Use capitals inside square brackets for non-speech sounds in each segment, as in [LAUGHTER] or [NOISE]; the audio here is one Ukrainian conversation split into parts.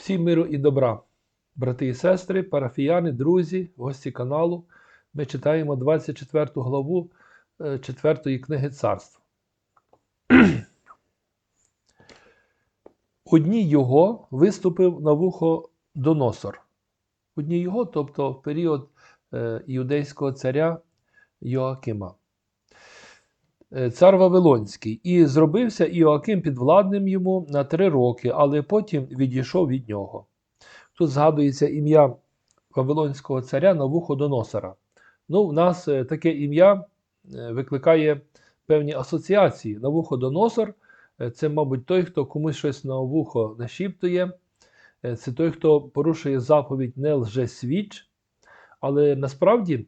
Всім миру і добра, брати і сестри, парафіяни, друзі, гості каналу. Ми читаємо 24 главу 4 книги царств. У дні його виступив на вухо Доносор. У дні його, тобто в період е, іудейського царя Йоакима. Е, Цар Вавилонський, і зробився Іоаким підвладним йому на три роки, але потім відійшов від нього. Тут згадується ім'я Вавилонського царя Навуходоносора. Ну, в нас е, таке ім'я е, викликає певні асоціації. Навуходоносор це, мабуть, той, хто комусь щось на вухо нашіптує. Це той, хто порушує заповідь не лжесвіч, але насправді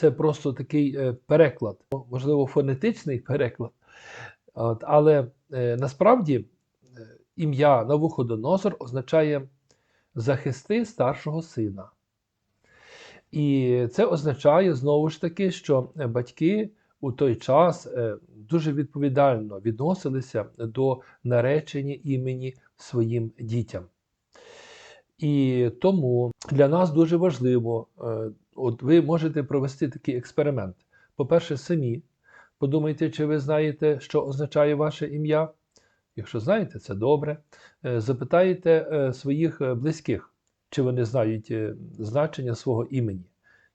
це просто такий е, переклад, можливо, фонетичний переклад. От, але е, насправді е, ім'я Навуходоносор означає захисти старшого сина. І це означає знову ж таки, що батьки у той час дуже відповідально відносилися до наречення імені своїм дітям. І тому для нас дуже важливо, е, от ви можете провести такий експеримент. По-перше, самі подумайте, чи ви знаєте, що означає ваше ім'я. Якщо знаєте, це добре. Е, Запитайте е, своїх близьких, чи вони знають значення свого імені.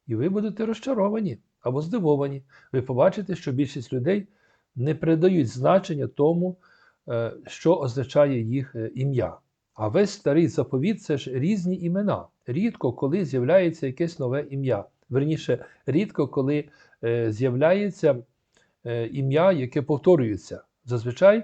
І ви будете розчаровані або здивовані. Ви побачите, що більшість людей не придають значення тому, що означає їх ім'я. А весь старий заповіт це ж різні імена. Рідко коли з'являється якесь нове ім'я. Верніше, рідко коли е, з'являється е, ім'я, яке повторюється. Зазвичай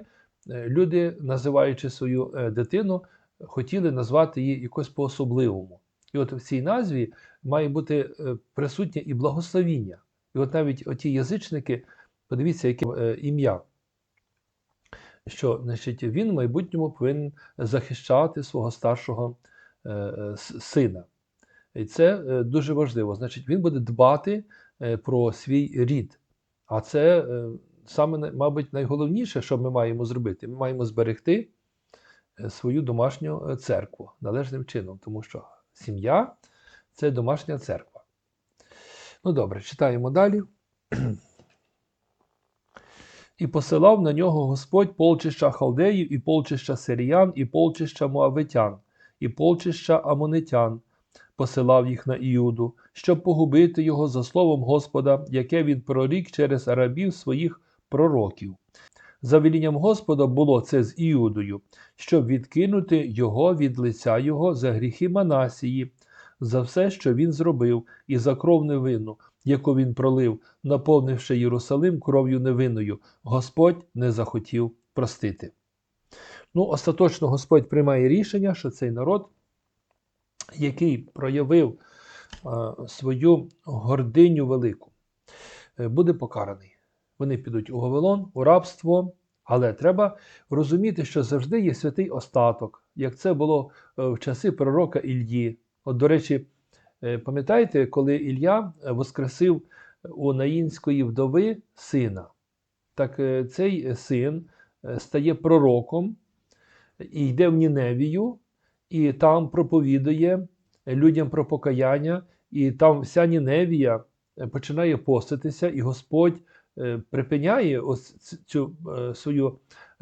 е, люди, називаючи свою е, дитину, хотіли назвати її якось по-особливому. І от в цій назві має бути е, присутнє і благословіння. І от навіть оті язичники, подивіться, яке е, ім'я що значить, він в майбутньому повинен захищати свого старшого сина. І це е, дуже важливо. Значить, він буде дбати е, про свій рід. А це е, саме, мабуть, найголовніше, що ми маємо зробити. Ми маємо зберегти е, свою домашню е, церкву належним чином, тому що сім'я це домашня церква. Ну добре, читаємо далі. І посилав на нього Господь полчища халдеїв, і полчища сиріян, і полчища муавитян, і полчища амонитян, посилав їх на Іуду, щоб погубити його за словом Господа, яке він прорік через рабів своїх пророків. За велінням Господа було це з Іудою, щоб відкинути його від лиця його за гріхи Манасії, за все, що він зробив, і за кров невинну, яку він пролив, наповнивши Єрусалим кров'ю невинною, Господь не захотів простити. Ну, остаточно Господь приймає рішення, що цей народ, який проявив е, свою гординю велику, е, буде покараний. Вони підуть у Вавилон, у рабство, але треба розуміти, що завжди є святий остаток, як це було е, в часи пророка Ільї. От, до речі, пам'ятаєте, коли Ілля е, воскресив у наїнської вдови сина, так цей син стає пророком і йде в Ніневію, і там проповідує людям про покаяння, і там вся Ніневія е, починає поститися, і Господь е, припиняє ось цю е, свою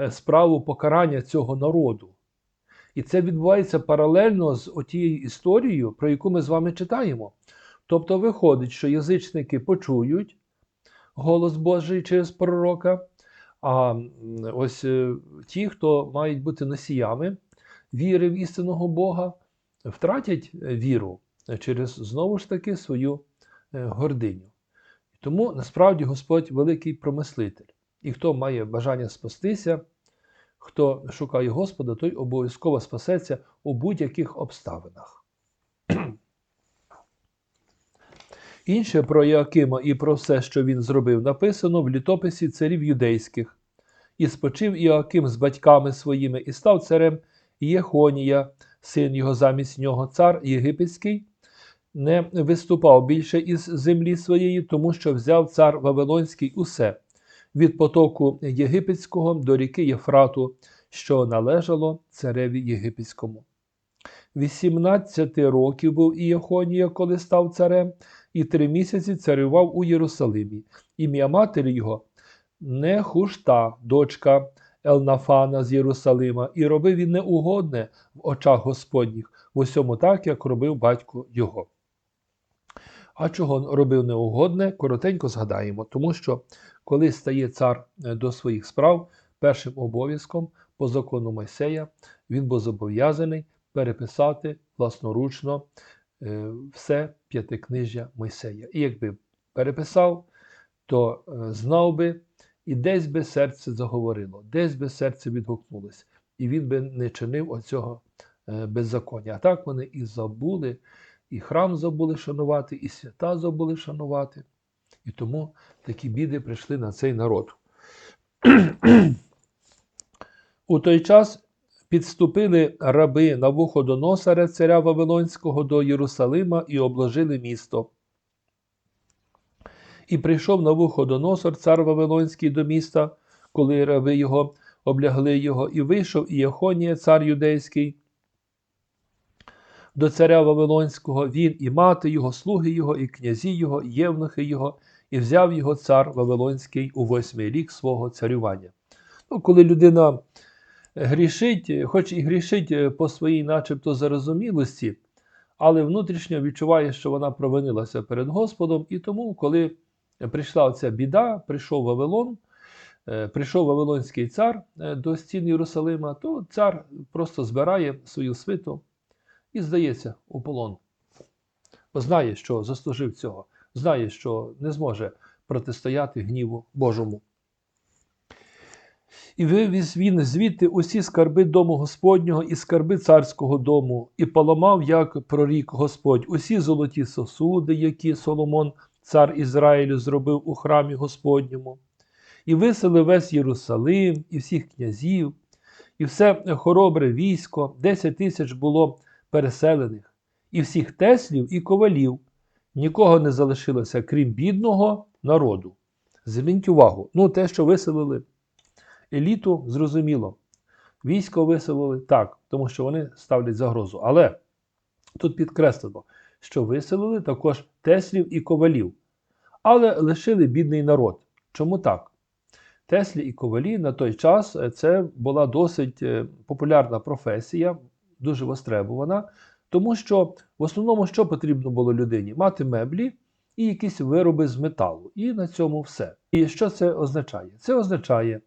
справу покарання цього народу. І це відбувається паралельно з отією історією, про яку ми з вами читаємо. Тобто виходить, що язичники почують голос Божий через пророка, а ось е, ті, хто мають бути носіями віри в істинного Бога, втратять віру через знову ж таки свою е, гординю. Тому насправді Господь великий промислитель. І хто має бажання спастися, хто шукає Господа, той обов'язково спасеться у будь-яких обставинах. Інше про Іакима і про все, що він зробив, написано в літописі царів юдейських. І спочив Іоаким з батьками своїми, і став царем Єхонія, син його замість нього, цар єгипетський, не виступав більше із землі своєї, тому що взяв цар Вавилонський усе від потоку єгипетського до ріки Єфрату, що належало цареві єгипетському. 18 років був Ієхонія, коли став царем, і три місяці царював у Єрусалимі. Ім'я матері його Нехушта, дочка Елнафана з Єрусалима, і робив він неугодне в очах Господніх, в усьому так, як робив батько його. А чого робив неугодне, коротенько згадаємо, тому що коли стає цар е, до своїх справ, першим обов'язком по закону Мойсея він був зобов'язаний переписати власноручно все п'ятикнижжя Мойсея. І якби переписав, то е, знав би, і десь би серце заговорило, десь би серце відгукнулося, і він би не чинив оцього е, беззаконня. А так вони і забули, і храм забули шанувати, і свята забули шанувати. І тому такі біди прийшли на цей народ. [CLEARS THROAT] У той час підступили раби Навуходоносаря, царя Вавилонського, до Єрусалима і обложили місто. І прийшов Навуходоносор, цар Вавилонський, до міста, коли раби його облягли його, і вийшов Ієхонія, цар юдейський, до царя Вавилонського, він і мати його, слуги його, і князі його, і євнухи його, і взяв його цар Вавилонський у восьмий рік свого царювання. Ну, коли людина грішить, хоч і грішить е, по своїй, начебто, зарозумілості, але внутрішньо відчуває, що вона провинилася перед Господом, і тому, коли прийшла ця біда, прийшов Вавилон, е, прийшов Вавилонський цар е, до стін Єрусалима, то цар просто збирає свою свиту і здається у полон. Бо знає, що заслужив цього, знає, що не зможе протистояти гніву Божому. І вивіз він звідти усі скарби дому Господнього і скарби царського дому, і поламав, як прорік Господь, усі золоті сосуди, які Соломон, цар Ізраїлю, зробив у храмі Господньому, і виселив весь Єрусалим, і всіх князів, і все хоробре військо, десять тисяч було переселених, і всіх теслів і ковалів. Нікого не залишилося, крім бідного народу. Зверніть увагу, ну те, що виселили еліту, зрозуміло. Військо виселили так, тому що вони ставлять загрозу. Але тут підкреслено, що виселили також теслів і ковалів, але лишили бідний народ. Чому так? Теслі і ковалі на той час е, це була досить е, популярна професія, дуже востребована, тому що в основному що потрібно було людині? Мати меблі і якісь вироби з металу. І на цьому все. І що це означає? Це означає,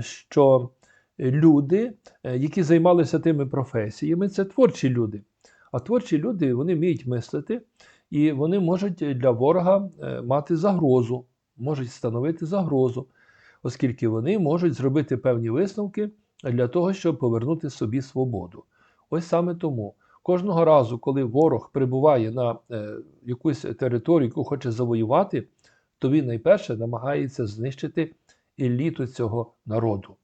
що люди, е, які займалися тими професіями, це творчі люди. А творчі люди вони вміють мислити, і вони можуть для ворога е, мати загрозу, можуть становити загрозу, оскільки вони можуть зробити певні висновки для того, щоб повернути собі свободу. Ось саме тому. Кожного разу, коли ворог прибуває на е, якусь територію, яку хоче завоювати, то він найперше намагається знищити еліту цього народу.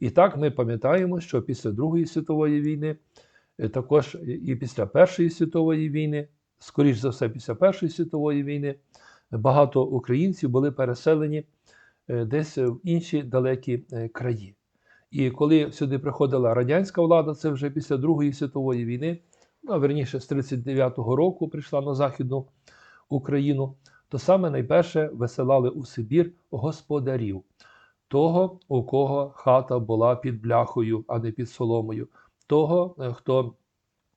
І так ми пам'ятаємо, що після Другої світової війни, е, також і після Першої світової війни, скоріш за все, після Першої світової війни, багато українців були переселені е, десь в інші далекі е, краї. І коли сюди приходила радянська влада, це вже після Другої світової війни, ну, верніше, з 39-го року прийшла на Західну Україну, то саме найперше висилали у Сибір господарів, того, у кого хата була під бляхою, а не під соломою, того, е, хто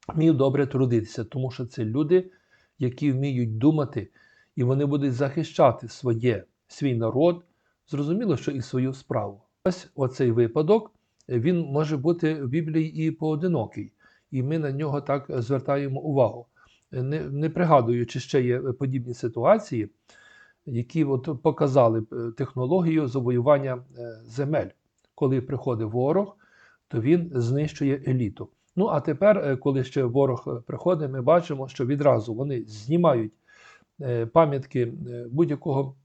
вмів добре трудитися, тому що це люди, які вміють думати, і вони будуть захищати своє, свій народ, зрозуміло, що і свою справу. Ось оцей випадок він може бути в Біблії і поодинокий, і ми на нього так звертаємо увагу. Не не пригадую, чи ще є подібні ситуації, які от показали технологію завоювання земель. Коли приходить ворог, то він знищує еліту. Ну а тепер, коли ще ворог приходить, ми бачимо, що відразу вони знімають пам'ятки будь-якого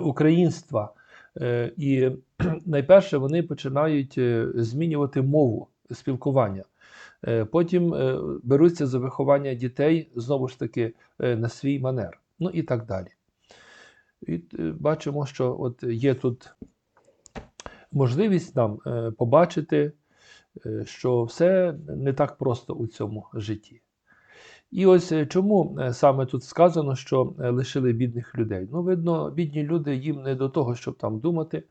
українства. І [CLEARS THROAT] найперше вони починають змінювати мову спілкування. Потім беруться за виховання дітей знову ж таки на свій манер, ну і так далі. І бачимо, що от є тут можливість нам побачити е, що все не так просто у цьому житті. І ось е, чому е, саме тут сказано, що е, лишили бідних людей. Ну, видно, бідні люди їм не до того, щоб там думати,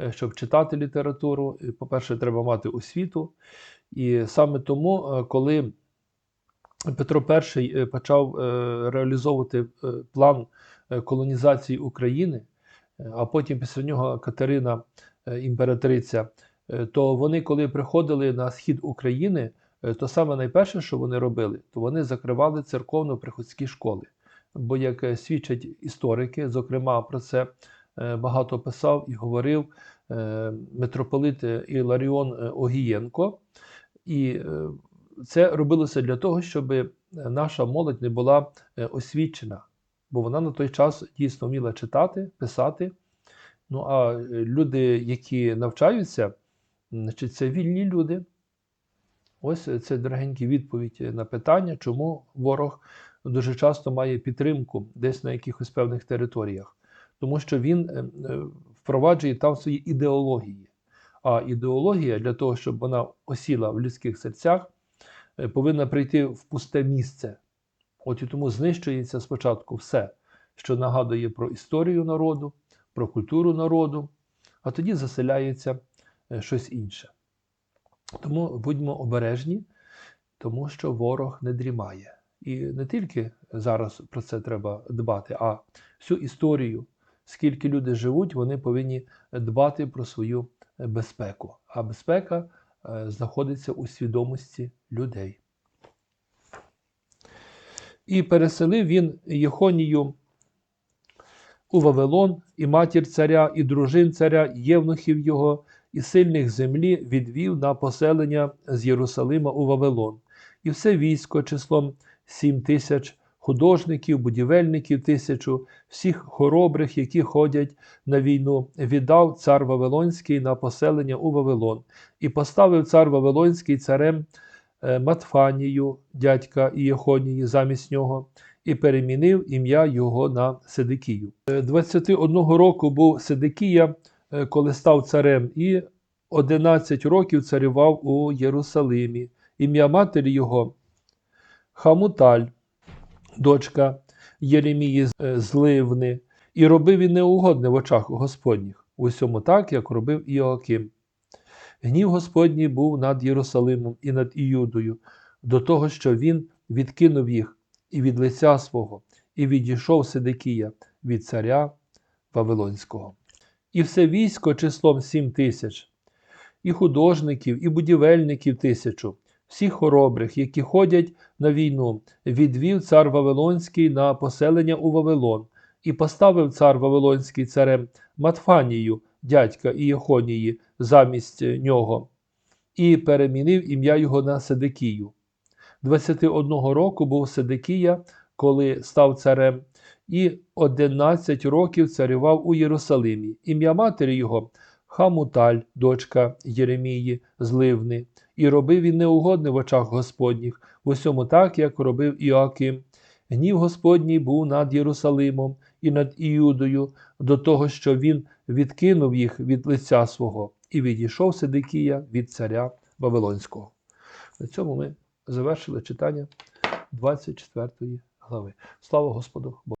е, щоб читати літературу. По-перше, треба мати освіту. І саме тому, е, коли Петро І е, почав е, реалізовувати е, план колонізації України, а потім після нього Катерина, імператриця, то вони, коли приходили на схід України, то саме найперше, що вони робили, то вони закривали церковно-приходські школи. Бо, як свідчать історики, зокрема про це багато писав і говорив митрополит Іларіон Огієнко. І це робилося для того, щоб наша молодь не була е, освічена, бо вона на той час дійсно вміла читати, писати. Ну а е, люди, які навчаються, значить, це вільні люди. Ось це дорогенька відповідь на питання, чому ворог дуже часто має підтримку десь на якихось певних територіях. Тому що він е, е, впроваджує там свої ідеології. А ідеологія для того, щоб вона осіла в людських серцях, е, повинна прийти в пусте місце. От і тому знищується спочатку все, що нагадує про історію народу, про культуру народу, а тоді заселяється е, щось інше. Тому будьмо обережні, тому що ворог не дрімає. І не тільки зараз про це треба дбати, а всю історію, скільки люди живуть, вони повинні дбати про свою безпеку. А безпека е, знаходиться у свідомості людей. І переселив він Єхонію у Вавилон, і матір царя, і дружин царя, і євнухів його, і сильних землі відвів на поселення з Єрусалима у Вавилон, і все військо числом сім тисяч художників, будівельників тисячу, всіх хоробрих, які ходять на війну, віддав цар Вавилонський на поселення у Вавилон, і поставив цар Вавилонський царем е, Матфанію, дядька Ієхонії, замість нього, і перемінив ім'я його на Седекію. Е, 21 року був Седекія, е, коли став царем, і 11 років царював у Єрусалимі. Ім'я матері його Хамуталь, дочка Єремії з- е, Ливни, і робив він неугодне в очах Господніх, усьому так, як робив Іоаким. Гнів Господній був над Єрусалимом і над Іудою, до того, що він відкинув їх і від лиця свого, і відійшов Сидикія від царя Вавилонського. І все військо числом сім тисяч, і художників, і будівельників тисячу, всіх хоробрих, які ходять на війну, відвів цар Вавилонський на поселення у Вавилон, і поставив цар Вавилонський царем Матфанію, дядька Ієхонії, замість нього, і перемінив ім'я його на Седекію. 21 року був Седекія, коли став царем, і 11 років царював у Єрусалимі. Ім'я матері його Хамуталь, дочка Єремії з Ливни, і робив він неугодне в очах Господніх, в усьому так, як робив Іоаким. Гнів Господній був над Єрусалимом і над Іудою, до того, що він відкинув їх від лиця свого, і відійшов Сидикія від царя Вавилонського. На цьому ми завершили читання 24 глави. Слава Господу Богу!